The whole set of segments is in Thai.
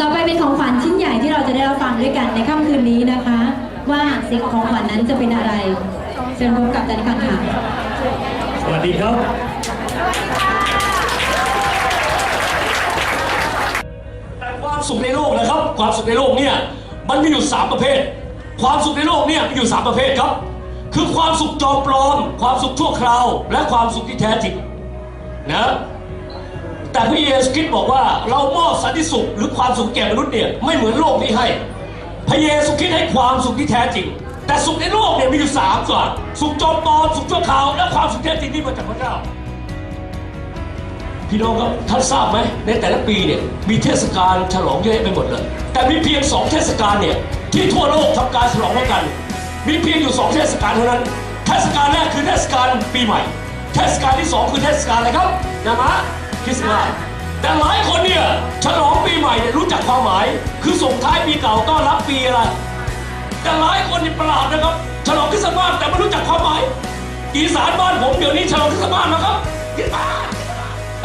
ต่อไปเป็นของขวัญชิ้นใหญ่ที่เราจะได้รับฟังด้วยกันในค่ำคืนนี้นะคะ ว่าสิ่งของขวัญนั้นจะเป็นอะไรเชิญพบกับดันคันค่ะสวัสดีครับ แต่ความสุขในโลกนะครับ ความสุขในโลกเนี่ยมันมีอยู่ 3 ประเภท ความสุขในโลกเนี่ยมีอยู่ 3 ประเภทครับ คือความสุขจอมปลอม ความสุขชั่วคราว และความสุขที่แท้จริงนะ แต่พระเยซูคริสต์บอกว่าเรามอบสันติสุขหรือความสุขแก่มนุษย์เนี่ยไม่เหมือนโลกที่ให้ พระเยซูคริสต์ให้ความสุขที่แท้จริง แต่สุขในโลกเนี่ยมีอยู่สามส่วนสุขจอมปลอมสุขชั่วคราวและความสุขแท้จริงที่มาจากพระเจ้าพี่น้องครับท่านทราบไหมในแต่ละปีเนี่ยมีเทศกาลฉลองเยอะไปหมดเลย แต่มีเพียงสองเทศกาลเนี่ยที่ทั่วโลกทำการฉลองร่วมกัน มีเพียงอยู่สองเทศกาลเท่านั้น เทศกาลแรกคือเทศกาลปีใหม่ เทศกาลที่สองคือเทศกาลอะไรครับนะมะ ริสต์มาสแต่หลายคนเนี่ยฉลองปีใหม่เนี่ยรู้จักความหมาย คือส่งท้ายปีเก่าต้อนรับปีอะไร แต่หลายคนนี่ประหลาดนะครับ ฉลองคริสต์มาสแต่ไม่รู้จักความหมายอีสานบ้านผมเดี๋ยวนี้ฉลองคริสต์มาสนะครับคริสต์มาส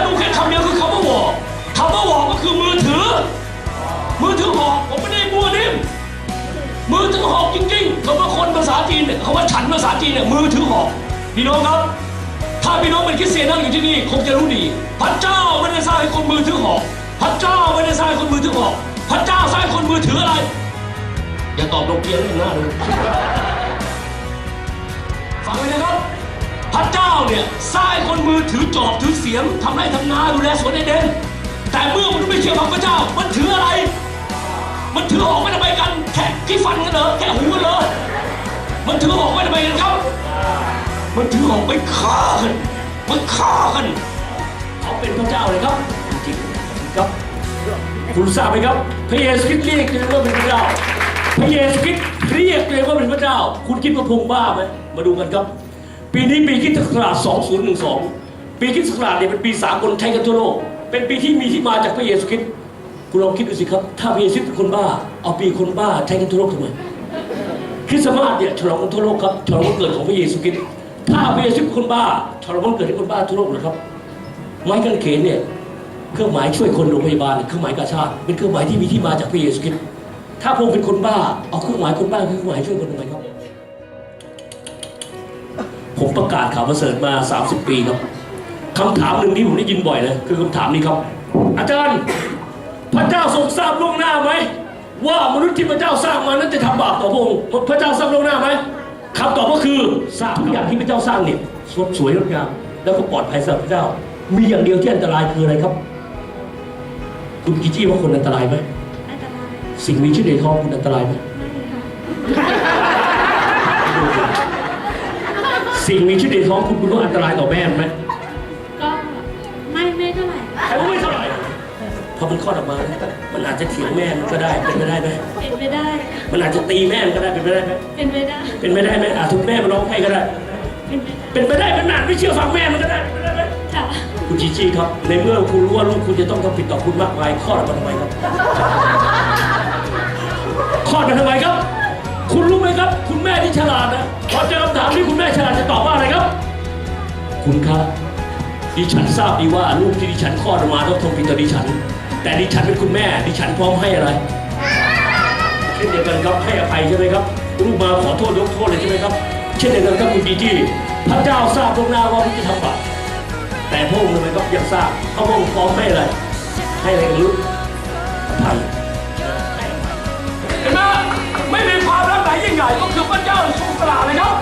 ดูแค่คำเดียวคือคำว่าวอคำว่าวอก็คือมือถือ มือถือหอกผมไม่ได้มั่วนิ่มมือถือหอกจริงๆคำว่าคนภาษาจีนเนี่ยคำว่าฉันภาษาจีนเนี่ยมือถือหอกพี่น้องครับ ถ้าพี่น้องเป็นคริสเตียนนั่งอยู่ที่นี่คงจะรู้ดี พระเจ้าไม่ได้สร้างให้คนมือถือหอก พระเจ้าไม่ได้สร้างให้คนมือถือหอก พระเจ้าสร้างคนมือถืออะไร อย่าตอบโลเกียนหน้าเลยฟังไว้นะครับ พระเจ้าเนี่ยสร้างคนมือถือจอบถือเสียมทำไร่ทำนาดูแลสวนไอเดนแต่เมื่อมันไม่เชื่อฟังพระเจ้า มันถืออะไร มันถือออกไม่ทำไมกัน แค่ที่ฟันกันเหรอแค่หูกันเหรอมันถือออกไม่ทำไมกันครับ มันถือออกไปฆ่ากันมันฆ่ากันเขาเป็นพระเจ้าเลยครับจริงครับ คุณทราบไหมครับ พระเยซูคริสต์เรียกเองว่าเป็นพระเจ้า พระเยซูคริสต์เรียกเองว่าเป็นพระเจ้า คุณคิดว่าพงบ้าไหมมาดูกันครับ ปีนี้ปีคริสตศักราช2012 ปีคริสตศักราชเนี่ยเป็นปีสากลใช้กันทั่วโลก เป็นปีที่มีที่มาจากพระเยซูคริสต์คุณลองคิดดูสิครับ ถ้าพระเยซูคริสต์เป็นคนบ้า เอาปีคนบ้าใช้กันทั่วโลกทำไมคริสต์มาสเนี่ยฉลองกันทั่วโลกครับฉลองวันเกิดของพระเยซูคริสต์ ถ้าพระเยซูเป็นคนบ้าฉลองวันเกิดให้คนบ้าทั่วโลกเลยครับไม้กางเขนเนี่ยเครื่องหมายช่วยคนโรงพยาบาลเครื่องหมายกาชาติเป็นเครื่องหมายที่มีที่มาจากพระเยซูคริสต์ถ้าพระองเป็นคนบ้าเอาเครื่องหมายคนบ้าเครื่องหมายช่วยคนทำไมครับ ผมประกาศข่าวประเสริฐมา 30 ปีครับคำถามหนึ่งที่ผมได้ยินบ่อยเลยคือคำถามนี้ครับ อาจารย์พระเจ้าทรงทราบล่วงหน้าไหมว่ามนุษย์ที่พระเจ้าสร้างมานั้นจะทำบาปต่อพระองค์พระเจ้าทราบล่วงหน้าไหม คือทราบทุกอย่างที่พระเจ้าสร้างเนี่ยสดสวยงดงามแล้วก็ปลอดภัยสำหรับพระเจ้า มีอย่างเดียวที่อันตรายคืออะไรครับ คุณกิจี้ว่าคนอันตรายไหมอันตรายสิ่งมีชีวิตในท้องคุณอันตรายไหมไม่ค่ะสิ่งมีชีวิตในท้องคุณคุณว่าอันตรายต่อแม่ไหมก็ไม่ไม่เท่าไหร่แต่ว่าไม่เท่าไหร่พอมันคลอดออกมาเนี่ยมันอาจจะเถียงแม่มันก็ได้เป็นไปได้ไหมเป็นไปได้ มันอาจจะตีแม่มันก็ได้เป็นไปได้ไหมเป็นไปได้ เป็นไปได้ไหมอาจทุกแม่มันร้องไห้ก็ได้ เป็นไปได้เป็นไปได้มันอาจไม่เชื่อฟังแม่มันก็ได้เป็นไปได้ไหมค่ะคุณจีจี้ครับ ในเมื่อคุณรู้ว่าลูกคุณจะต้องทำผิดต่อคุณมากมายคลอดออกมาทำไมครับคลอดมาทำไมครับ คุณรู้ไหมครับ คุณแม่ที่ฉลาดนะพอเจอคำถามที่คุณแม่ฉลาดจะตอบว่าอะไรครับ คุณครับดิฉันทราบดีว่าลูกที่ดิฉันคลอดออกมาต้องทำผิดต่อดิฉัน แต่ดิฉันเป็นคุณแม่ดิฉันพร้อมให้อะไรเช่นเดียวกันครับให้อภัยใช่ไหมครับลูกมาขอโทษยกโทษเลยใช่ไหมครับ เช่นเดียวกันครับคุณจีจี้พระเจ้าทราบล่วงหน้าว่าคุณจะทำบาปแต่พระองค์ทำไมครับยังทราบพระองค์พร้อมให้อะไรให้อะไรกับลูกอภัยเห็นไหมไม่มีความรักไหนยิ่งใหญ่ก็คือพระเจ้าทรงสละเลยครับ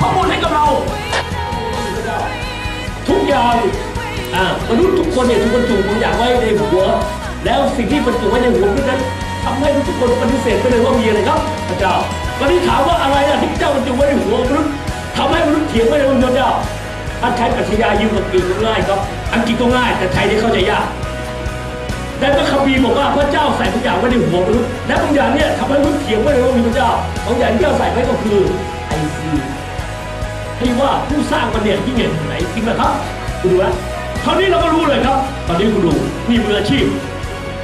พระบุญให้กับเรา ทุกอย่างอ่ามนุษย์ทุกคนเนี่ยทุกคนถูกบางอย่างไว้ในหัว แล้วสิ่งที่บรรจุไว้ในหัวนั้น ทำให้ทุกคนปฏิเสธไปเลยว่ามีอะไรครับพระเจ้าวันนี้ถามว่าอะไรล่ะที่เจ้าบรรจุไว้ในหัวมนุษย์ทำให้มนุษย์เถียงไม่ได้ว่าพระเจ้าท่านใช้ปรัชญายืมกับกรีกง่ายครับ อังกฤษก็ง่าย แต่ไทยนี่เข้าใจยากแต่พระคัมภีร์บอกว่าพระเจ้าใส่ทุกอย่างไว้ในหัวมนุษย์และบางอย่างเนี่ยทำให้มนุษย์เถียงไม่ได้ว่ามีพระเจ้าบางอย่างที่พราใส่ไว้ก็คือไอซีที่ว่าผู้สร้างมันเนี่ยยิ่งใหญ่ขนาดไหนจริงไหมครับคุณดูนะคราวนี้เราก็รู้เลยครับ ตอนนี้คุณดูนี่มืออาชีพ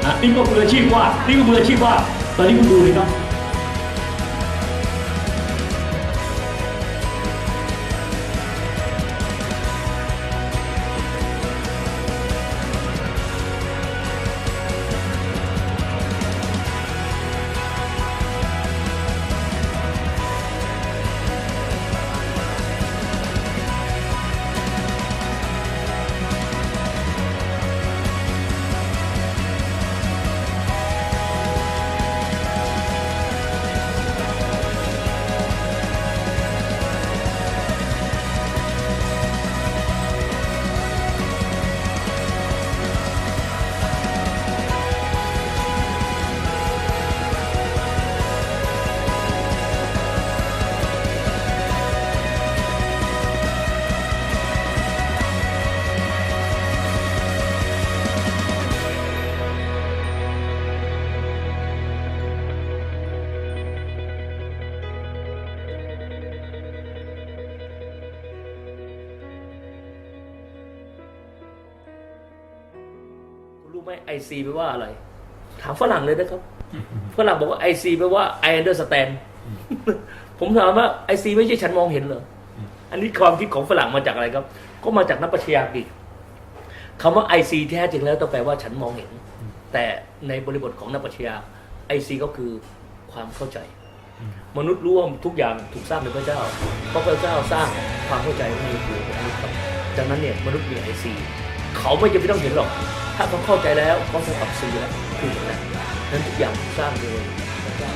อะนี่ก็มืออาชีพว่านี่ก็มืออาชีพว่าตอนนี้คุณดูเลยครับ รู้ไหมไอซีแปลว่าอะไร ถามฝรั่งเลยนะครับ ฝรั่งบอกว่าไอซีแปลว่า I understand ผมถามว่าไอซีไม่ใช่ฉันมองเห็นเหรอ อันนี้ความคิดของฝรั่งมาจากอะไรครับ ก็มาจากนักปรัชญาอังกฤษคำว่าไอซีแท้จริงแล้วต้องแปลว่าฉันมองเห็น แต่ในบริบทของนักปรัชญาไอซีก็คือความเข้าใจ มนุษย์ร่วมทุกอย่างถูกสร้างโดยพระเจ้าเพราะพระเจ้าสร้างความเข้าใจไว้ในหัวของมนุษย์ครับจากนั้นเนี่ยมนุษย์มีไอซีเขาไม่จำเป็นต้องเห็นหรอก ถ้าเขาเข้าใจแล้วก็จะปรับซีแล้วถูกแล้วนั้นทุกอย่างสร้างโดยพระเจ้า